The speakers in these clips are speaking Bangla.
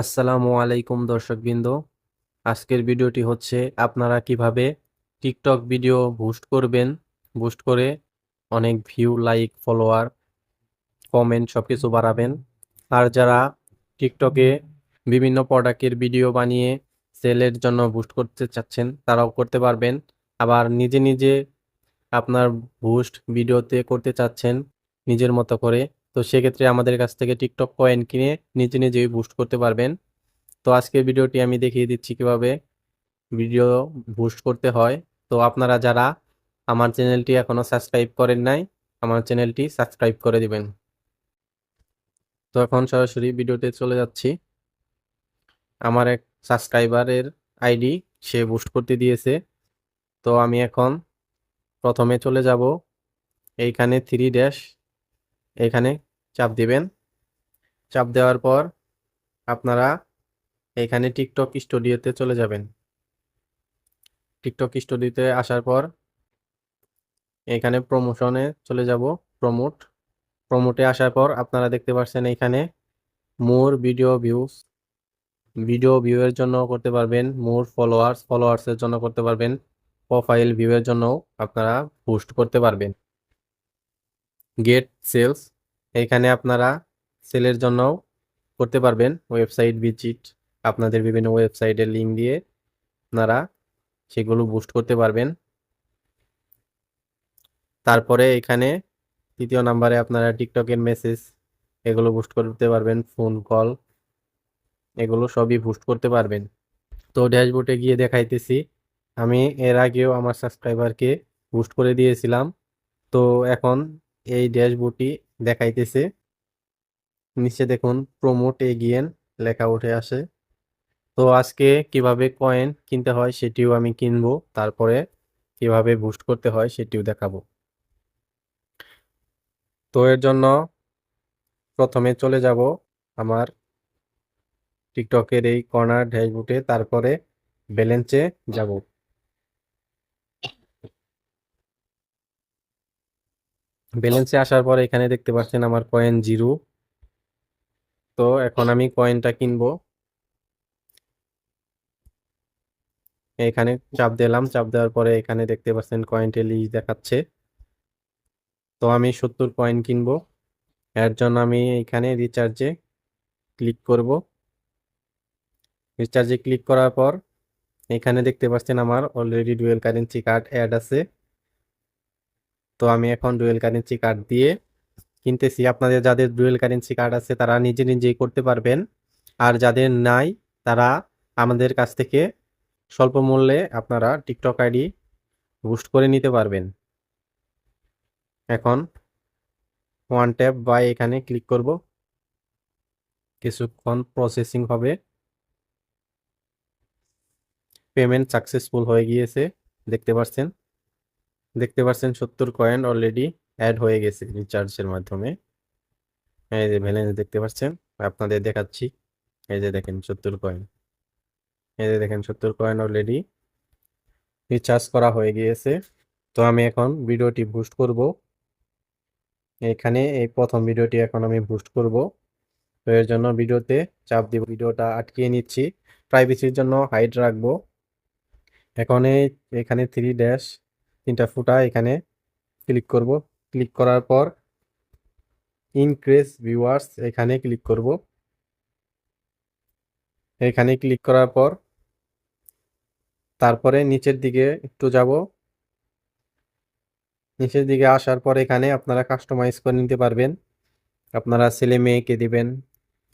আসসালামু আলাইকুম দর্শকবৃন্দ। আজকের ভিডিওটি হচ্ছে আপনারা কীভাবে টিকটক ভিডিও বুস্ট করবেন। বুস্ট করে অনেক ভিউ, লাইক, ফলোয়ার, কমেন্ট সব কিছু বাড়াবেন। আর যারা টিকটকে বিভিন্ন প্রোডাক্টের ভিডিও বানিয়ে সেলের জন্য বুস্ট করতে চাচ্ছেন, তারাও করতে পারবেন। আবার নিজে নিজে আপনার বুস্ট ভিডিওতে করতে চাচ্ছেন, নিজের মতো করে তো সেক্ষেত্রে আমাদের কাছ থেকে টিকটক কয়েন কিনে নিজে নিজেই বুস্ট করতে পারবেন। তো আজকের ভিডিওটি আমি দেখিয়ে দিচ্ছি কীভাবে ভিডিও বুস্ট করতে হয়। তো আপনারা যারা আমার চ্যানেলটি এখনও সাবস্ক্রাইব করেন নাই, আমার চ্যানেলটি সাবস্ক্রাইব করে দিবেন। তো এখন সরাসরি ভিডিওতে চলে যাচ্ছি। আমার এক সাবস্ক্রাইবারের আইডি সে বুস্ট করতে দিয়েছে। তো আমি এখন প্রথমে চলে যাব। এইখানে থ্রি ড্যাশ এখানে চাপ দিবেন। চাপ দেওয়ার পর আপনারা এখানে টিকটক স্টুডিওতে চলে যাবেন। টিকটক স্টুডিওতে আসার পর এখানে প্রমোশনে চলে যাব প্রমোট প্রমোটে আসার পর আপনারা দেখতে পাচ্ছেন এখানে মোর ভিডিও ভিউস ভিডিও ভিউয়ের জন্য করতে পারবেন মোর ফলোয়ার্স ফলোয়ার্সের জন্য করতে পারবেন প্রোফাইল ভিউয়ের জন্য আপনারা পোস্ট করতে পারবেন। গেট সেলস এখানে আপনারা সেলের জন্যও করতে পারবেন ওয়েবসাইট ভিজিট। আপনাদের বিভিন্ন ওয়েবসাইটের লিঙ্ক দিয়ে আপনারা সেগুলো বুস্ট করতে পারবেন। তারপরে এখানে তৃতীয় নাম্বারে আপনারা টিকটকের মেসেজ এগুলো বুস্ট করতে পারবেন, ফোন কল এগুলো সবই বুস্ট করতে পারবেন। তো ড্যাশবোর্ডে গিয়ে দেখাইতেছি, আমি এর আগেও আমার সাবস্ক্রাইবারকে বুস্ট করে দিয়েছিলাম। তো এখন এই ড্যাশবোর্ডটি দেখাইতেছে। নিচে দেখুন প্রমোট এগিয়েন লেখা উঠে আসে। তো আজকে কীভাবে কয়েন কিনতে হয় সেটিও আমি কিনবো, তারপরে কীভাবে বুস্ট করতে হয় সেটিও দেখাবো। তো এর জন্য প্রথমে চলে যাব আমার টিকটকের এই কর্নার ড্যাশবোর্ডে তারপরে ব্যালেন্সে যাব। ব্যালেন্সে আসার পর এখানে দেখতে পাচ্ছেন আমার কয়েন জিরো তো এখন আমি কয়েনটা কিনবো। এখানে চাপ দিলাম, চাপ দেওয়ার পরে এখানে দেখতে পাচ্ছেন কয়েনটি লিস্ট দেখাচ্ছে। তো আমি সত্তর কয়েন কিনবো। এর জন্য আমি এখানে রিচার্জে ক্লিক করব। রিচার্জে ক্লিক করার পর এখানে দেখতে পাচ্ছেন আমার already dual currency card add আছে। তো আমি এখন ডুয়েল কারেন্সি কার্ড দিয়ে কিনতেছি। আপনাদের যাদের ডুয়েল কারেন্সি কার্ড আছে, তারা নিজে নিজেই করতে পারবেন। আর যাদের নাই, তারা আমাদের কাছ থেকে স্বল্প মূল্যে আপনারা টিকটক আইডি বুস্ট করে নিতে পারবেন। এখন ওয়ান ট্যাপ বা এখানে ক্লিক করব। কিছুক্ষণ প্রসেসিং হবে। পেমেন্ট সাকসেসফুল হয়ে গিয়েছে, দেখতে পাচ্ছেন। দেখতে পাচ্ছেন সত্তর কয়েন অলরেডি অ্যাড হয়ে গেছে রিচার্জের মাধ্যমে। এই যে ব্যালেন্স দেখতে পাচ্ছেন, আপনাদের দেখাচ্ছি। এই যে দেখেন সত্তর কয়েন এই যে দেখেন সত্তর কয়েন অলরেডি রিচার্জ করা হয়ে গিয়েছে। তো আমি এখন ভিডিওটি বুস্ট করব। এখানে এই প্রথম ভিডিওটি এখন আমি বুস্ট করব। তো এর জন্য ভিডিওতে চাপ দিব ভিডিওটা আটকিয়ে নিচ্ছি। প্রাইভেসির জন্য হাইট রাখব। এখন এখানে থ্রি ড্যাশ তিনটা ফুটা এখানে ক্লিক করব। ক্লিক করার পর ইনক্রিজ ভিউয়ার্স এখানে ক্লিক করব। এখানে ক্লিক করার পর তারপরে নিচের দিকে একটু যাব। নিচের দিকে আসার পর এখানে আপনারা কাস্টমাইজ করে নিতে পারবেন। আপনারা ছেলে মেয়েকে দিবেন,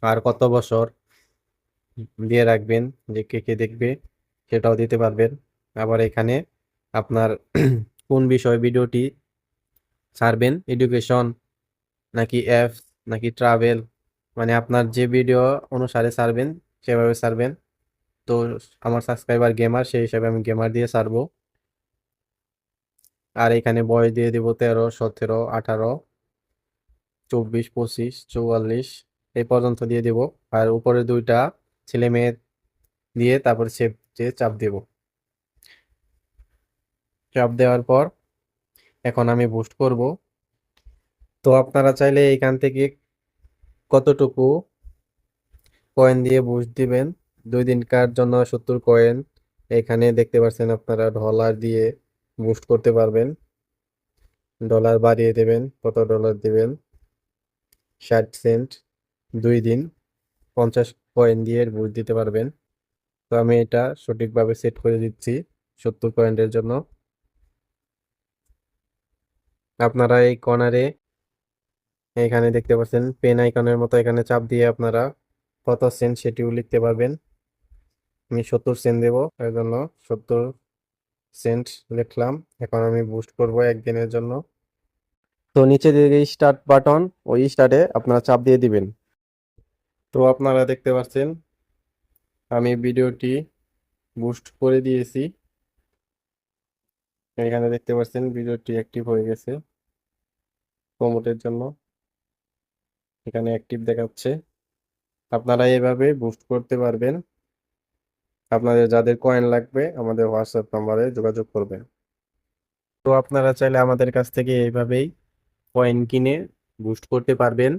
আর কত বছর দিয়ে রাখবেন, যে কে কে দেখবে সেটাও দিতে পারবেন। আবার এখানে আপনার কোন বিষয় ভিডিওটি ছাড়বেন? এডুকেশন নাকি অ্যাপস নাকি ট্রাভেল মানে আপনার যে ভিডিও অনুসারে ছাড়বেন, সেভাবে ছাড়বেন। তো আমার সাবস্ক্রাইবার গেমার সেই হিসাবে আমি গেমার দিয়ে ছাড়বো। আর এখানে বয়স দিয়ে দেবো তেরো, সতেরো, আঠারো, চব্বিশ, পঁচিশ, চৌয়াল্লিশ, এই পর্যন্ত দিয়ে দেব। আর উপরে দুইটা ছেলে মেয়ে দিয়ে তারপর সেভ চাপ দেব। চাপ দেওয়ার পর এখন আমি বুস্ট করব। তো আপনারা চাইলে এইখান থেকে কতটুকু কয়েন দিয়ে বুস্ট দিবেন? দুই দিনকার জন্য সত্তর কয়েন এখানে দেখতে পাচ্ছেন আপনারা ডলার দিয়ে বুস্ট করতে পারবেন। ডলার বাড়িয়ে দেবেন, কত ডলার দেবেন? ষাট সেন্ট দুই দিন পঞ্চাশ কয়েন দিয়ে বুস্ট দিতে পারবেন। তো আমি এটা সঠিকভাবে সেট করে দিচ্ছি সত্তর কয়েনের জন্য। আপনারা এই কর্নারে এখানে দেখতে পাচ্ছেন, পেন আইকনের মতো এখানে চাপ দিয়ে আপনারা কত সেন্ট সেটিও লিখতে পারবেন। আমি সত্তর সেন্ট দেবো এর জন্য সত্তর সেন্ট লিখলাম। এখন আমি বুস্ট করব একদিনের জন্য। তো নিচে দিকে স্টার্ট বাটন, ওই স্টার্টে আপনারা চাপ দিয়ে দিবেন। তো আপনারা দেখতে পাচ্ছেন, আমি ভিডিওটি বুস্ট করে দিয়েছি। এখানে দেখতে পাচ্ছেন ভিডিওটি অ্যাক্টিভ হয়ে গেছে প্রমোটের জন্য। এখানে অ্যাক্টিভ দেখাচ্ছে। আপনারা এভাবে বুস্ট করতে পারবেন। আপনাদের যাদের কয়েন লাগবে, আমাদের হোয়াটসঅ্যাপ নাম্বারে যোগাযোগ করবেন। তো আপনারা চাইলে আমাদের কাছ থেকে এইভাবেই কয়েন কিনে বুস্ট করতে পারবেন।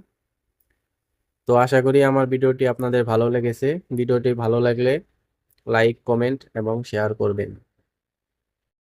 তো আশা করি আমার ভিডিওটি আপনাদের ভালো লেগেছে। ভিডিওটি ভালো লাগলে লাইক কমেন্ট এবং শেয়ার করবেন।